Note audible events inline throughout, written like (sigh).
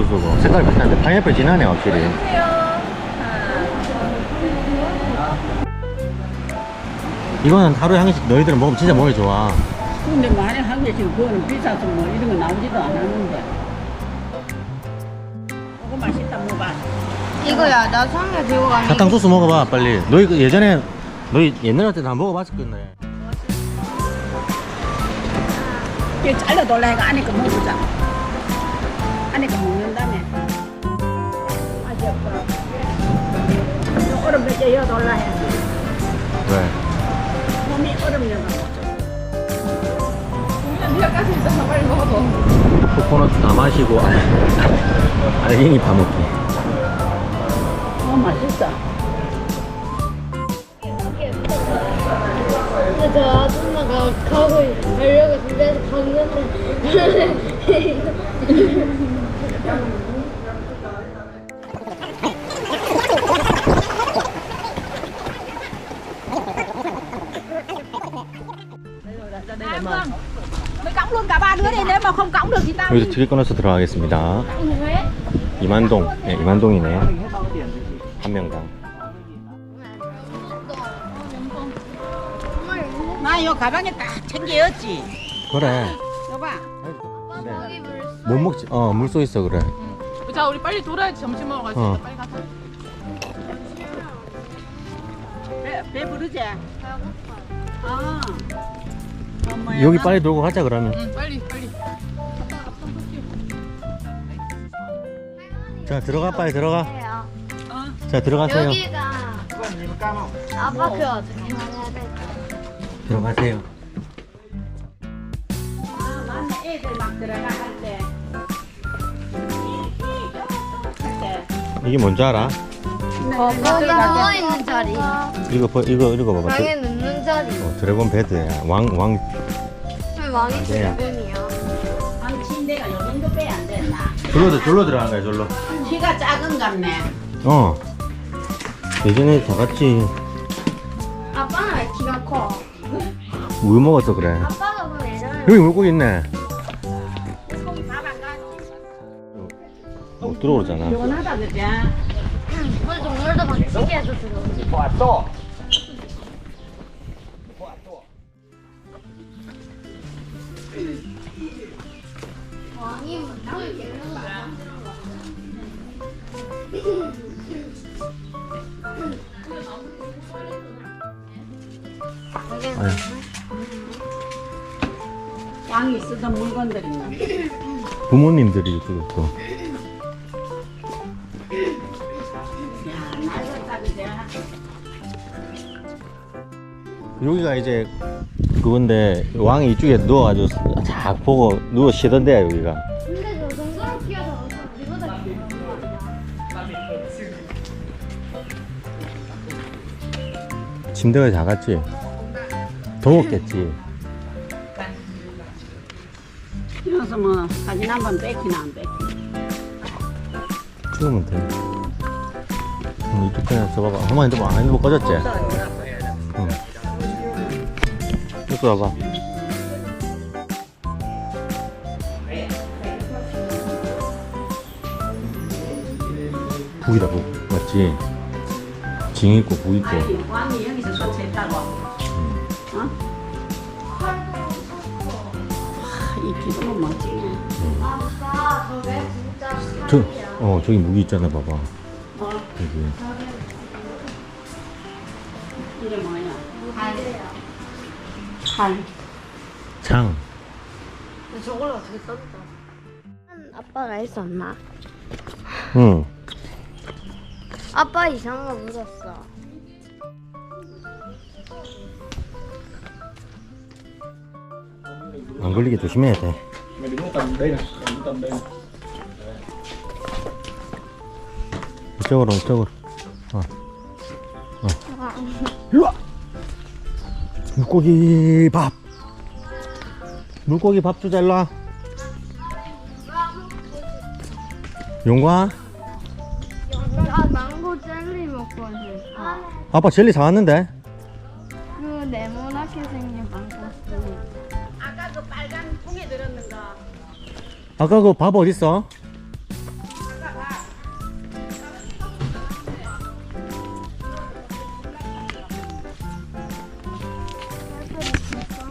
탕수수고. 색깔이 비슷한데, 파인애플 진하네, 확실히. 이거는 하루에 한 개씩 너희들은 먹으면 진짜 몸에 좋아. 근데 만에 한 개씩 그거는 비싸서 뭐 이런 거 나오지도 않았는데. 이거 맛있다 먹어봐. 이거야 나 상에 들고 가면 사탕수수 먹어봐, 빨리. 너희 그 예전에, 너희 옛날에 다 먹어봤을 건데. 이게 잘라 돌라 해가 안에 거 먹자. 안에 거 먹는다며. 아직 없어. 요 얼음 몇개 여 돌라 해. 왜? 몸이 얼음 여가. 코코넛 다 마시고, 알- 알갱이 다 먹기. 어. 근데 저 아줌마가 가고 가려고 준비해서 갔는데 (laughs) Mày cõng luôn cả ba đứa đi, nếu mà không cõng được thì tao 여기서 튀길 꺼내서 들어가겠습니다. 이만동, 예, 이만동이네. 한 명당. 나 이거 가방에 딱 챙겨였지. 그래. 못 먹지. 어, 물쏘 있어, 그래. 자 우리 빨리 돌아야지 점심 먹으러 갈수 어. 있어 빨리 가자 배, 배 부르지? 아. 엄마야. 여기 빨리 돌고 가자, 그러면. 응 빨리 빨리 자, 들어가, 빨리 들어가. 어. 자, 들어가세요. 여기가 아파트 어떻게 해야 될까? 들어가세요. 아, 맞네. 애들 막 들어가 이게 뭔지 알아? 거기 누워 있는 자리 이거, 봐- 이거, 이거 봐봐. 방에 눕는 자리 어, 드래곤 베드야. 왕, 왕. 왜 왕이 네. 드래곤이야 방 침대가 요 정도 빼야 안 됐나? 졸로, 졸로 들어간 거야, 졸로. 키가 작은 같네. 어. 예전에 다 같이 아빠는 왜 키가 커? 우유 먹었어, 그래. 아빠가 그럼 예전에 여기 물고기 있네. 들어오잖아. 시원하다, 그지? 물 동물도 방치게 해서 들어오지 왕이 물 개는 거 아유. 왕이 쓰던 물건들 있나? 부모님들이 이쪽에 여기가 이제 그건데 왕이 이쪽에 누워가지고 쫙 보고 누워 쉬던 데야 여기가. 근데 저 정도로 키워서 우리보다 귀여운 거 아니야? 침대가 작았지. 더웠겠지. 이래서 뭐 사진 한 번 뺏기나 안 뺏기나. 찍으면 돼. 음, 이쪽 그냥 저 봐봐. 한번 핸드폰 안 핸드폰 꺼졌지? 응. 이쪽 봐봐. 북이다 북 맞지? 징 있고 북 있고 아니, 왕이 여기서 또 쟀다고. 어? 하, 이 기둥은 멋지네. 아빠 저게 진짜 저, 어 저기 무기 있잖아 봐봐 어, 여기 이게 뭐야? 칼. 장 저걸 어떻게 썼어? 아빠가 했었나? 응. 아빠 이상한 거 묻었어 안 걸리게 조심해야 돼 mày đứng ở tầm đây này đứng tầm đây này 이쪽으로 이쪽으로 어. 어. 물고기 밥 물고기 밥도 잘라 용과 망고 젤리 먹고 싶어. 아빠 젤리 사왔는데 그 네모나게 생긴 망고 젤리. 아까 그 빨간 통에 들었는가? 아까 그 밥 어딨어?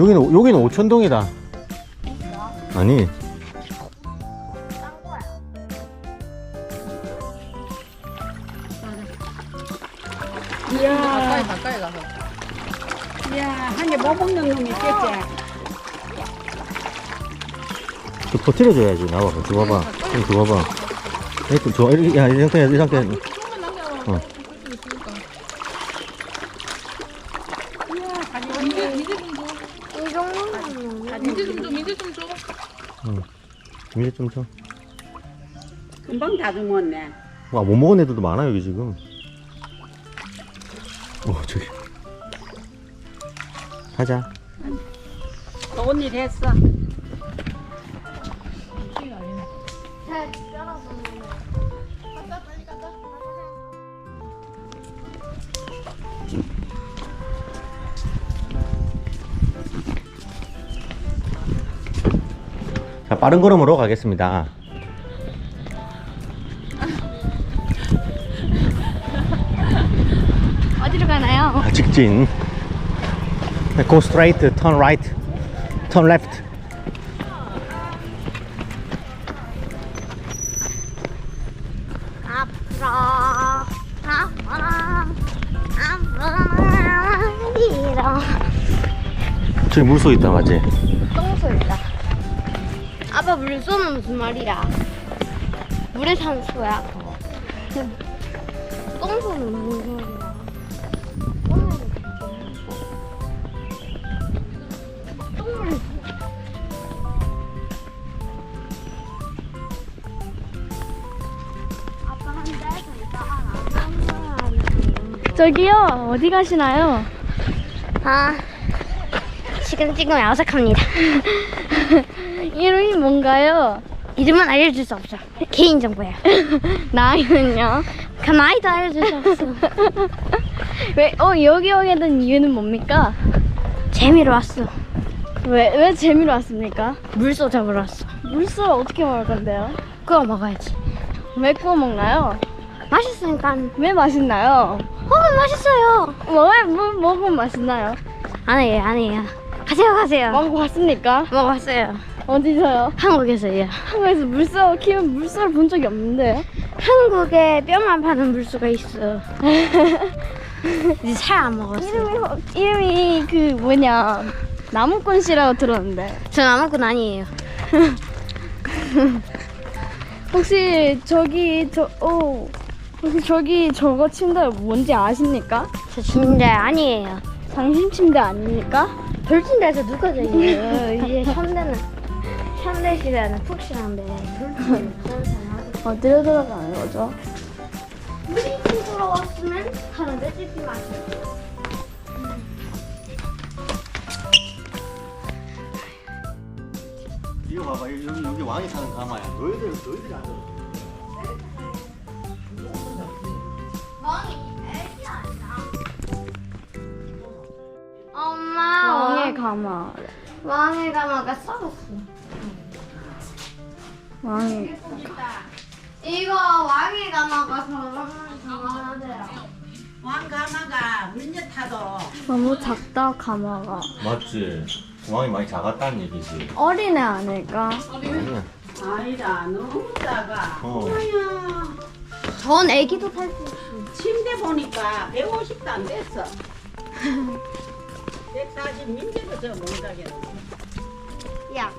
여기는 여기는 오천동이다. 아니 이야, 가까이 가까이 가서. 이야, 한 개 못 먹는 놈이 있겠지? 그 퍼뜨려줘야지 나와봐 줘봐봐 좀 줘봐봐 이렇게 줘 야, 이 상태 이 상태 조금만 남겨. 어. 볼수 있으니까. 이야, 가지고 민재 민재 좀 줘. 이 정도면 민재 좀 줘. 민재 좀 줘. 이제 좀줘못 금방 다 주먹네. 먹은 애들도 많아 여기 지금. 오 저기. 가자. 좋은 일 했어. 잘 썰어서 빠른 걸음으로 가겠습니다 어디로 가나요? 아, 직진 Go straight, turn right, turn left 저기 물소 있다 맞지? 물소는 무슨 말이야 물에 사는 소야 그거 똥소는 무슨 달에서 저기요, 어디 가시나요? 아, 지금 찍으면 어색합니다. (laughs) 이름이 뭔가요? 이름은 알려줄 수 없어. 개인정보야. (laughs) 나이는요? 그 나이도 알려줄 수 없어. (laughs) 왜, 어, 여기 오게 된 이유는 뭡니까? 재미로 왔어. 왜, 왜 재미로 왔습니까? 물소 잡으러 왔어. 물소를 어떻게 먹을 건데요? 그거 먹어야지. 왜 구워 먹나요? 맛있으니까. 왜 맛있나요? 어, 맛있어요. 뭐, 뭐, 먹으면 맛있나요? 아니에요, 아니에요. 가세요, 가세요. 먹어봤습니까? 먹어봤어요. 어디서요? 한국에서요. 한국에서 물소 키우면 물소를 본 적이 없는데. 한국에 뼈만 파는 물소가 있어. 이제 살 안 먹었어. 이름이, 뭐- 이름이 그 뭐냐. 나무꾼 씨라고 들었는데. 전 아무것도 아니에요. (laughs) 혹시 저기 저 어, 혹시 저기 저거 침대 뭔지 아십니까? 저 진짜 아니에요. 당신 침대 아닙니까? 돌침대에서 누가 자요? 이제 현대는 현대 시대는 푹신한데 돌침대는 어디로 들어가는 거죠? 우리 집으로 왔으면 하는데 집이 맛있어. 이거 봐봐 여기 여기 왕이 사는 가마야 너희들 너희들이 안 들어 왕이 애기 아니야? 엄마 왕의 가마. 왕의 가마가 썩었어. 왕의 이거 왕의 가마가 정하대요. 왕 가마가 물녀 타도 너무 작다 가마가. 맞지 왕이 많이 작았다는 얘기지 어린애 아닐까? 아니야 아니다 너무 작아. 어. 전 애기도 탈 수 있어. 침대 보니까 150도 안 됐어. 140 민재도 저 못하겠네. 야.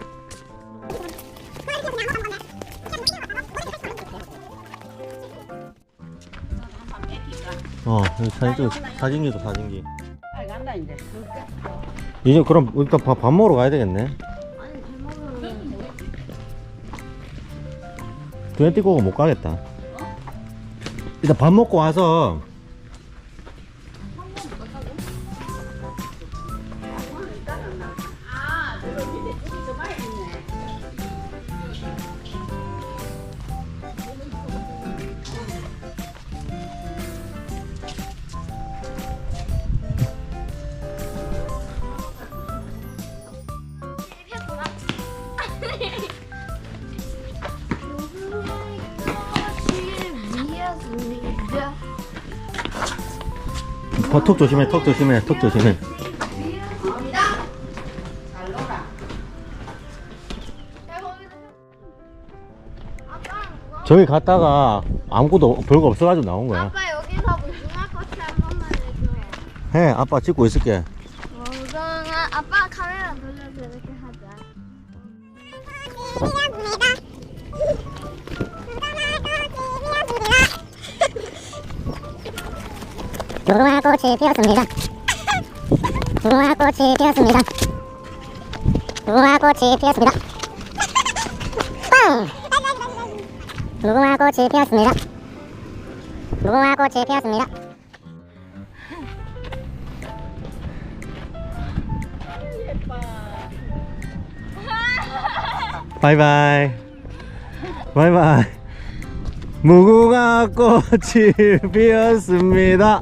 어 여기 사진 찍 사진기도 사진기. 빨리 간다 이제. 이제 그럼 일단 밥, 밥 먹으러 가야 되겠네. 그냥 뛰고 못 가겠다. 일단 밥 먹고 와서 어, 턱 조심해, 턱 조심해, 턱 조심해. 저기 갔다가 아무것도 별거 없어가지고 나온 거야. 아빠 여기서 무궁화 꽃이 한 번만 해줘. 해, 아빠 찍고 있을게. 무궁화 아빠 카메라 돌려서 이렇게 하자. 무궁화 꽃이 피었습니다. 무궁화 꽃이 피었습니다. 무궁화 꽃이 피었습니다. 빵! 무궁화 꽃이 피었습니다. 무궁화 꽃이 피었습니다. 바이바이. 바이바이. 무궁화 꽃이 피었습니다.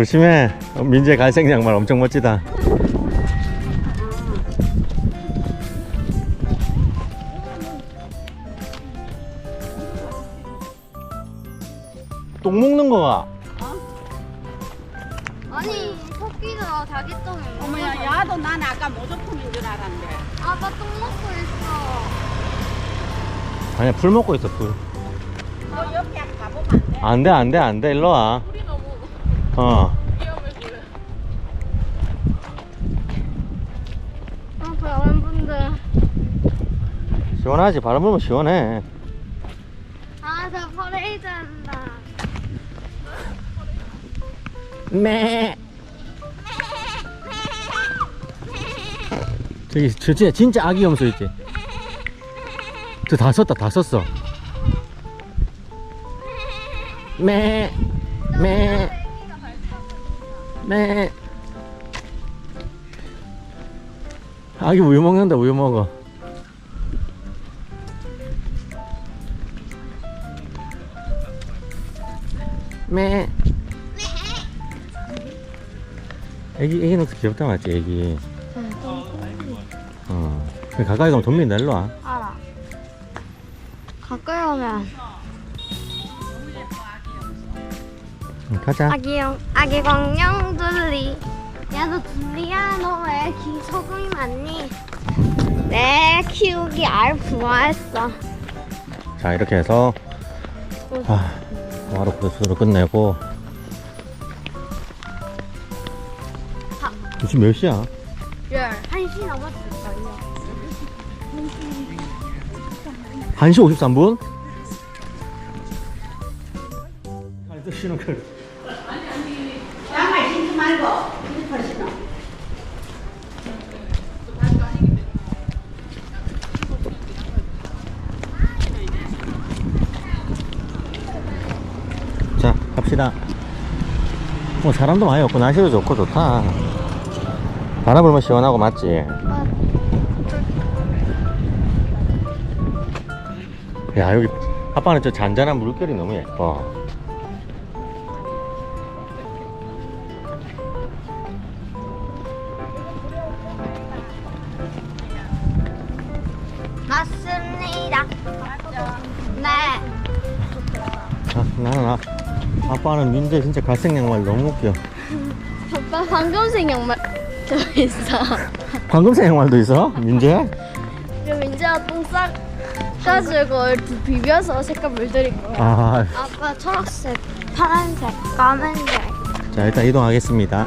조심해. 어, 민재 갈색 양말 엄청 멋지다. 똥 먹는 거가. 아니 토끼도 자기 똥. 어머야, 야도 난 아까 모조품인 줄 알았는데. 아빠 똥 먹고 있어. 아니야, 풀 먹고 있어, 풀. 너 옆에 가보면 안 돼? 안 돼, 안 돼, 안 돼. 일로 와. 우리 너무 어. 아 다른 분들. 시원하지? 바람 불면 시원해. 아저 퍼레이드 한다. 매. 저기, 저 진짜, 진짜 아기 염소 있지? 저 다 썼다, 다 썼어. 매. 매. 매. 아기 우유 먹는다, 우유 먹어. 매. 애기, 애기 녹색 귀엽다, 맞지, 애기? 어. 근데 가까이 가면 돈민다, 일로 와. 알아. 가까이 오면 응, 가자. 아기용 아기 공룡 둘리. 야 너 둘리야 너왜 기소금이 많니? 내 키우기 알 부화했어. 자, 이렇게 해서, 아, 바로 코스로 끝내고. 지금 몇 시야? 열. 한시 넘었을걸요. 1시 53분? 아니, 또 거. 양 자, 갑시다. 뭐, 사람도 많이 없고, 날씨도 좋고, 좋다. 바람 불면 시원하고, 맞지? 야, 여기, 아빠는 저 잔잔한 물결이 너무 예뻐. 맞습니다. 네. 자, 나는, 아, 아빠는 민재 진짜 갈색 양말 너무 웃겨. 아빠 황금색 양말 저 있어. 방금색 양말도 있어? 민재? 그럼 민재가 똥 싸. 가지고 이렇게 비벼서 색깔 물들인 거야. 아, 아빠 초록색, 파란색, 까만색. 자, 일단 이동하겠습니다.